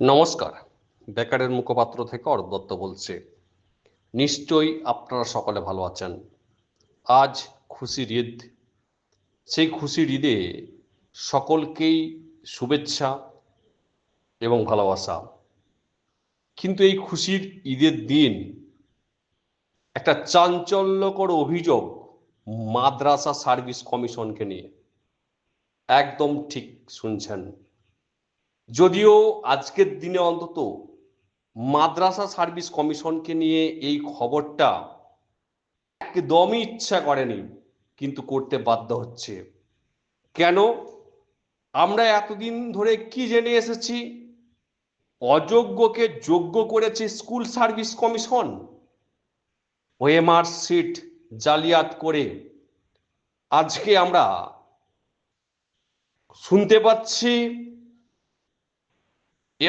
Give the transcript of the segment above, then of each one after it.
নমস্কার। বেকারের মুখপাত্র থেকে অরূপ দত্ত বলছে। নিশ্চয়ই আপনারা সকলে ভালো আছেন। আজ খুশির ঈদ। সেই খুশির ঈদে সকলকেই শুভেচ্ছা এবং ভালোবাসা। কিন্তু এই খুশির ঈদের দিন একটা চাঞ্চল্যকর অভিযোগ মাদ্রাসা সার্ভিস কমিশনকে নিয়ে। একদম ঠিক শুনছেন। যদিও আজকের দিনে অন্তত মাদ্রাসা সার্ভিস কমিশনকে নিয়ে এই খবরটা একদমই ইচ্ছা করেনি, কিন্তু করতে বাধ্য হচ্ছে। কেন? আমরা এতদিন ধরে কি জেনে এসেছি? অযোগ্যকে যোগ্য করেছে school service commission. OMR sheet জালিয়াত করে আজকে আমরা শুনতে পাচ্ছি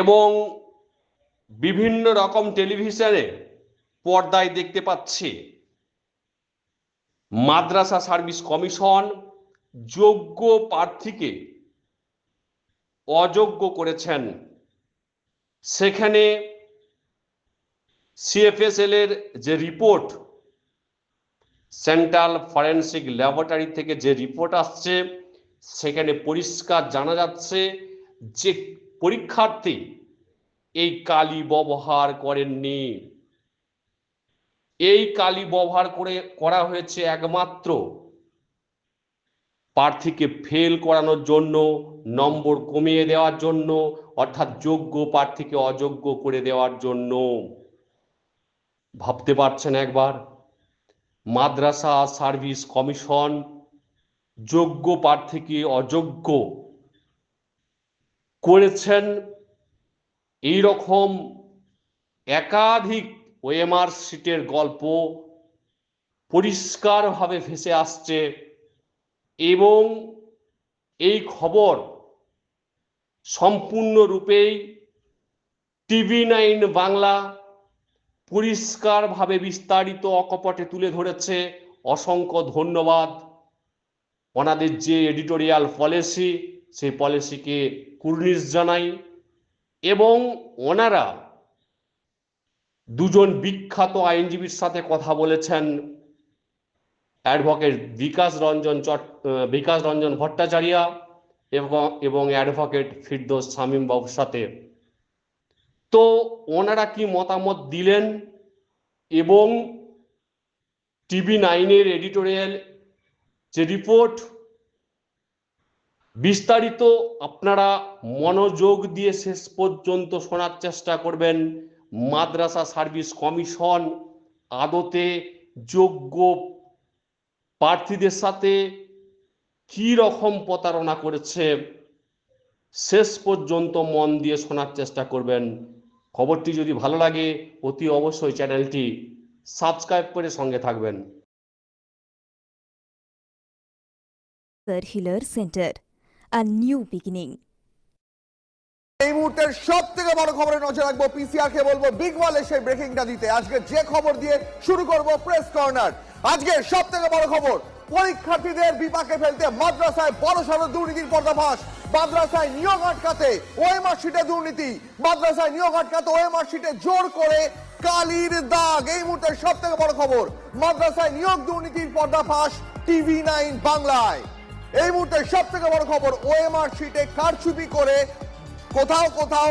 এবং বিভিন্ন রকম টেলিভিশনে পর্দায় দেখতে পাচ্ছি মাদ্রাসা সার্ভিস কমিশন যোগ্য প্রার্থীকে অযোগ্য করেছেন। সেখানে সিএফএসএল এর যে রিপোর্ট, সেন্ট্রাল ফরেন্সিক ল্যাবরেটরি থেকে যে রিপোর্ট আসছে, সেখানে পরিষ্কার জানা যাচ্ছে যে পরীক্ষার্থী এই কালি ব্যবহার করেননি। এই কালি ব্যবহার করে করা হয়েছে একমাত্র প্রার্থীকে ফেল করানোর জন্য, নম্বর কমিয়ে দেওয়ার জন্য, অর্থাৎ যোগ্য প্রার্থীকে অযোগ্য করে দেওয়ার জন্য। ভাবতে পারছেন একবার? মাদ্রাসা সার্ভিস কমিশন যোগ্য প্রার্থীকে অযোগ্য করেছেন এই রকম একাধিক ওএমআর সিটের গল্প পরিষ্কারভাবে ভেসে আসছে এবং এই খবর সম্পূর্ণরূপেই টিভি নাইন বাংলা পরিষ্কারভাবে বিস্তারিত অকপটে তুলে ধরেছে। অসংখ্য ধন্যবাদ। ওনাদের যে এডিটোরিয়াল পলিসি, সেই পলিসিকে কুর্নিশ জানাই এবং ওনারা দুজন বিখ্যাত আইনজীবীর সাথে কথা বলেছেন অ্যাডভোকেট বিকাশ রঞ্জন চট বিকাশ রঞ্জন ভট্টাচার্য এবং এবং অ্যাডভোকেট ফিরদোস শামীম বাবুর সাথে। তো ওনারা কি মতামত দিলেন এবং টিভি নাইনের এডিটোরিয়াল যে রিপোর্ট বিস্তারিত আপনারা মনোযোগ দিয়ে শেষ পর্যন্ত শোনার চেষ্টা করবেন। মাদ্রাসা সার্ভিস কমিশন আদতে যোগ্য প্রার্থীদের সাথে কি রকম প্রতারণা করেছে, শেষ পর্যন্ত মন দিয়ে শোনার চেষ্টা করবেন। খবরটি যদি ভালো লাগে, অতি অবশ্যই চ্যানেলটি সাবস্ক্রাইব করে সঙ্গে থাকবেন। Sir Healer New beginning. এই মুহূর্তের সব থেকে বড় খবরে নজর রাখব পিসিআর কে বলব বিগ সেই ব্রেকিংটা দিতে। আজকে যে খবর দিয়ে শুরু করব প্রেস কর্নার আজকে সব থেকে বড় খবর, পরীক্ষার্থীদের বিপাকে ফেলতে মাদ্রাসায় বড় সড়ো দুর্নীতির পর্দাফাশ। মাদ্রাসায় নিয়োগ আটকাতে ওএমআর শিটে দুর্নীতি। মাদ্রাসায় নিয়োগ আটকাতে ওএমআর শিটে জোর করে কালির দাগ। এই মুহূর্তের সব থেকে বড় খবর, মাদ্রাসায় নিয়োগ দুর্নীতির পর্দাফাশ টিভি নাইন বাংলায়। এই মুহূর্তে সব থেকে বড় খবর ওএমআর শিটে কারচুপি করে কোথাও কোথাও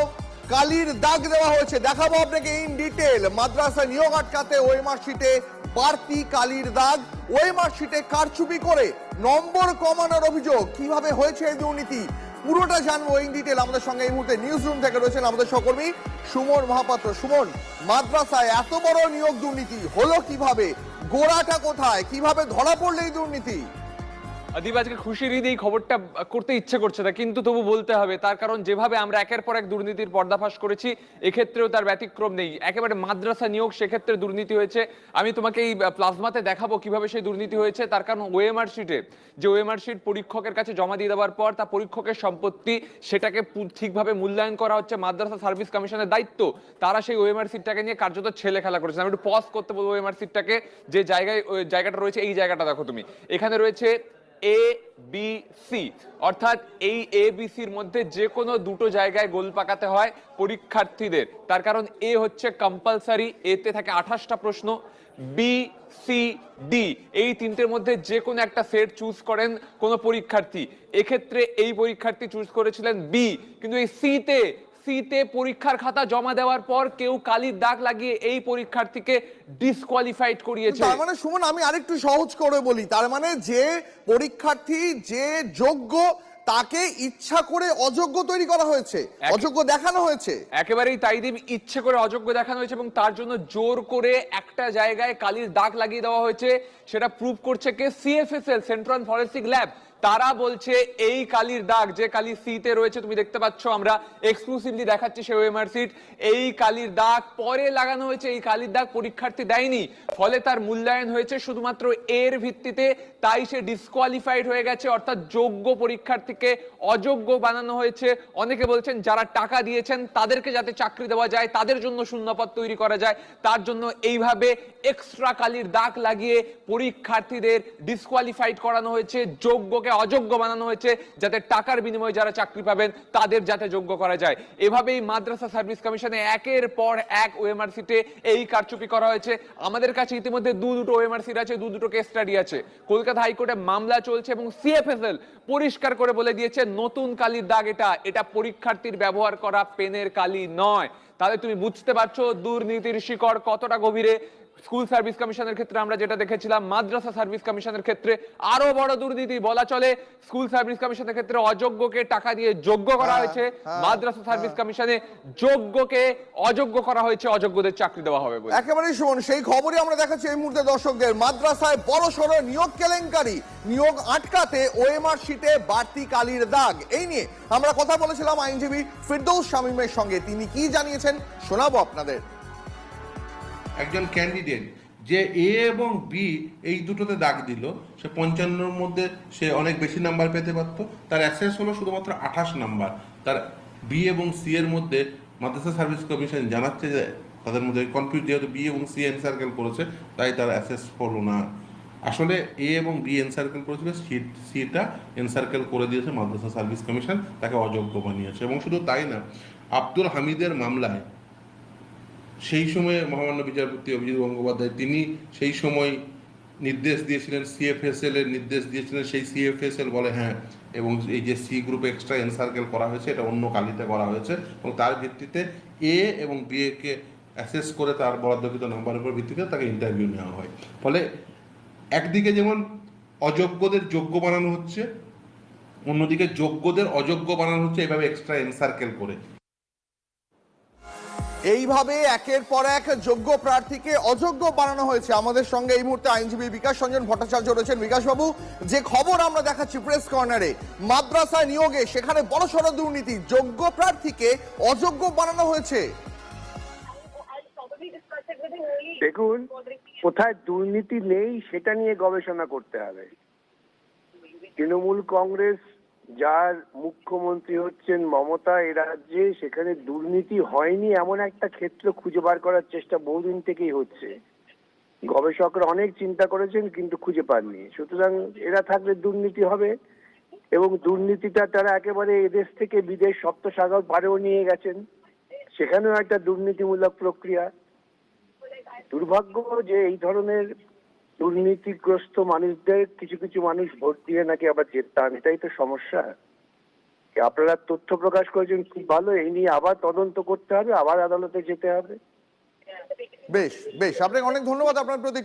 কালির দাগ দেওয়া হয়েছে। দেখাবো আপনাকে ইন ডিটেল মাদ্রাসা নিয়োগ আটকাতে ওএমআর শিটে বাড়তি কালির দাগ। ওএমআর শিটে কারচুপি করে নম্বর কমানোর অভিযোগ। কীভাবে হয়েছে এই দুর্নীতি? পুরোটা জানব ইন ডিটেল আমাদের সঙ্গে এই মুহূর্তে নিউজ রুম থেকে রয়েছেন আমাদের সহকর্মী সুমন মহাপাত্র। সুমন, মাদ্রাসায় এত বড় নিয়োগ দুর্নীতি, হলো কীভাবে? গোড়াটা কোথায়? কীভাবে ধরা পড়ল এই দুর্নীতি? আদিব আজকে খুশির ঈদ, এই খবরটা করতে ইচ্ছে করছে না, কিন্তু তবু বলতে হবে, তার কারণ যেভাবে আমরা একের পর এক দুর্নীতির পর্দাফাশ করেছি, এক্ষেত্রেও তার ব্যতিক্রম নেই। একেবারে মাদ্রাসা নিয়োগ, সেক্ষেত্রে দুর্নীতি হয়েছে। আমি তোমাকে এই প্লাজমাতে দেখাবো কীভাবে সেই দুর্নীতি হয়েছে, তার কারণ ওএমআর শিটে, যে ওএমআর শিট পরীক্ষকের কাছে জমা দিয়ে দেওয়ার পর, তা পরীক্ষকের সম্পত্তি, সেটাকে ঠিকভাবে মূল্যায়ন করা হচ্ছে মাদ্রাসা সার্ভিস কমিশনের দায়িত্ব। তারা সেই ওএমআর সিটটাকে নিয়ে কার্যত ছেলে খেলা করেছে। আমি একটু পজ করতে বলব ওএমআর সিটটাকে যে জায়গায় জায়গাটা রয়েছে, এই জায়গাটা দেখো তুমি। এখানে রয়েছে এ বি সি অর্থাৎ এই এ বি সির মধ্যে যে কোনো দুটো জায়গায় গোল পাকাতে হয় পরীক্ষার্থীদের। তার কারণ এ হচ্ছে কম্পালসারি এতে থাকে আঠাশটা প্রশ্ন। বি সি ডি এই তিনটের মধ্যে যে কোনো একটা সেট চুজ করেন কোন পরীক্ষার্থী। এক্ষেত্রে এই পরীক্ষার্থী চুজ করেছিলেন বি কিন্তু এই সিতে সিতে পরীক্ষার খাতা জমা দেওয়ার পর কেউ কালির দাগ লাগিয়ে এই পরীক্ষার্থীকে ডিসকোয়ালিফাইড করিয়েছে। তার মানে সুমন আমি আরেকটু সহজ করে বলি তার মানে যে পরীক্ষার্থী যে যোগ্য তাকে ইচ্ছা করে অযোগ্য তৈরি করা হয়েছে অযোগ্য দেখানো হয়েছে। একেবারেই তাই দেব ইচ্ছে করে অযোগ্য দেখানো হয়েছে এবং তার জন্য জোর করে একটা জায়গায় কালির দাগ লাগিয়ে দেওয়া হয়েছে। সেটা প্রুভ করছে কে? সিএফএসএল সেন্ট্রাল ফরেন্সিক ল্যাব তারা বলছে এই কালির দাগ, যে কালি সিতে রয়েছে, তুমি দেখতে পাচ্ছ, আমরা এক্সক্লুসিভলি দেখাচ্ছি সেই ওএমআর সিট এই কালির দাগ পরে লাগানো হয়েছে, এই কালির দাগ পরীক্ষার্থী দেয়নি। ফলে তার মূল্যায়ন হয়েছে শুধুমাত্র এর ভিত্তিতে, তাই সে ডিসকোয়ালিফাইড হয়ে গেছে, অর্থাৎ যোগ্য পরীক্ষার্থীকে অযোগ্য বানানো হয়েছে। অনেকে বলছেন যারা টাকা দিয়েছেন, তাদেরকে যাতে চাকরি দেওয়া যায়, তাদের জন্য শূন্যপদ তৈরি করা যায়। তার জন্য এইভাবে এক্সট্রা কালির দাগ লাগিয়ে পরীক্ষার্থীদের ডিসকোয়ালিফাইড করানো হয়েছে, যোগ্যকে অযোগ্য বানানো হয়েছে যাতে টাকার বিনিময়ে যারা চাকরি পাবেন তাদের যাতে যোগ্য করা যায়। এভাবেই মাদ্রাসা সার্ভিস কমিশনে একের পর এক ওএমআরসিতে এই কারচুপি করা হয়েছে। আমাদের কাছে ইতিমধ্যে দু দুটো ওএমআরসির আছে, দু দুটো কেস স্টাডি আছে। কলকাতা হাইকোর্টে মামলা চলছে এবং সিএফএসএল পরিষ্কার করে বলে দিয়েছে, নতুন কালির দাগ এটা। এটা পরীক্ষার্থীর ব্যবহার করা পেনের কালি নয়। তাহলে তুমি বুঝতে পারছ দুর্নীতির শিকড় কতটা গভীরে। স্কুল সার্ভিস কমিশনের ক্ষেত্রে আমরা যেটা দেখেছিলাম মাদ্রাসা সার্ভিস কমিশনের ক্ষেত্রে আরও বড় দুর্নীতি বলা চলে। স্কুল সার্ভিস কমিশনের ক্ষেত্রে অযোগ্যকে টাকা দিয়ে যোগ্য করা হ্যাঁ, হয়েছে। হ্যাঁ, মাদ্রাসা সার্ভিস হ্যাঁ। কমিশনে যোগ্যকে অযোগ্য করা হয়েছে অযোগ্যদের চাকরি দেওয়া হবে একেবারেই সুমন সেই খবরই আমরা দেখাচ্ছি এই মুহূর্তে দর্শকদের। মাদ্রাসায় বড় সড়ো নিয়োগ কেলেঙ্কারি। নিয়োগ আটকাতে ওএমআর শিটে বাড়তি কালির দাগ। এই নিয়ে আমরা কথা বলেছিলাম আইনজীবী ফিরদৌস শামীমের সঙ্গে। তিনি কি জানিয়েছেন শোনাবো আপনাদের। একজন ক্যান্ডিডেট যে এ এবং বি এই দুটোতে দাগ দিল, সে পঞ্চান্নর মধ্যে সে অনেক বেশি নাম্বার পেতে পারত। তার অ্যাক্সেস হলো শুধুমাত্র আঠাশ নাম্বার তার বি এবং সি এর মধ্যে মাদ্রাসা সার্ভিস কমিশন জানাচ্ছে যে তাদের মধ্যে কনফিউজ যেহেতু বি এবং সি এনসার্কেল করেছে, তাই তার অ্যাক্সেস হলো না। আসলে এ এবং বি এনসার্কেল করেছিল, সি সিটা এনসার্কেল করে দিয়েছে মাদ্রাসা সার্ভিস কমিশন তাকে অযোগ্য বানিয়েছে। এবং শুধু তাই না, আব্দুল হামিদের মামলায় সেই সময়ে মহামান্য বিচারপতি অভিজিৎ গঙ্গোপাধ্যায় তিনি সেই সময় নির্দেশ দিয়েছিলেন সিএফএসএল এর নির্দেশ দিয়েছিলেন, সেই সিএফএসএল বলে হ্যাঁ এবং এই যে সি গ্রুপ এক্সট্রা এনসার্কেল করা হয়েছে, এটা অন্য কালিতে করা হয়েছে, এবং তার ভিত্তিতে এ এবং বি কে অ্যাসেস করে তার বরাদ্দকৃত নাম্বারের উপর ভিত্তিতে তাকে ইন্টারভিউ নেওয়া হয়। ফলে একদিকে যেমন অযোগ্যদের যোগ্য বানানো হচ্ছে, অন্যদিকে যোগ্যদের অযোগ্য বানানো হচ্ছে, এভাবে এক্সট্রা এনসার্কেল করে। এইভাবে একের পর এক যোগ্য প্রার্থীকে অযোগ্য বানানো হয়েছে। আমাদের সঙ্গে এই মুহূর্তে আইনজীবী বিকাশ রঞ্জন, ভট্টাচার্য রয়েছেন। বিকাশবাবু যে খবর আমরা দেখাচ্ছি প্রেস কর্নারে মাদ্রাসায় নিয়োগে সেখানে বড়সড় দুর্নীতি, যোগ্য প্রার্থীকে অযোগ্য বানানো হয়েছে। দেখুন, কোথায় দুর্নীতি নেই সেটা নিয়ে গবেষণা করতে হবে। তৃণমূল কংগ্রেস যার মুখ্যমন্ত্রী হচ্ছেন মমতা এ রাজ্যে সেখানে দুর্নীতি হয়নি এমন একটা ক্ষেত্র খুঁজে বার করার চেষ্টা বহুদিন থেকেই হচ্ছে। গবেষকরা অনেক চিন্তা করেছেন কিন্তু খুঁজে পাননি। সুতরাং এরা থাকলে দুর্নীতি হবে এবং দুর্নীতিটা তারা একেবারে এদেশ থেকে বিদেশ সপ্তসাগর পারেও নিয়ে গেছেন। সেখানেও একটা দুর্নীতিমূলক প্রক্রিয়া। দুর্ভাগ্য যে এই ধরনের দুর্নীতিগ্রস্ত মানুষদের কিছু কিছু মানুষ ভোট দিয়ে নাকি আবার জেতান এটাই তো সমস্যা। আপনারা তথ্য প্রকাশ করেছেন কি ভালো। এই নিয়ে আবার তদন্ত করতে হবে, আবার আদালতে যেতে হবে। বেশ বেশ। আপনাকে অনেক ধন্যবাদ আপনার প্রতি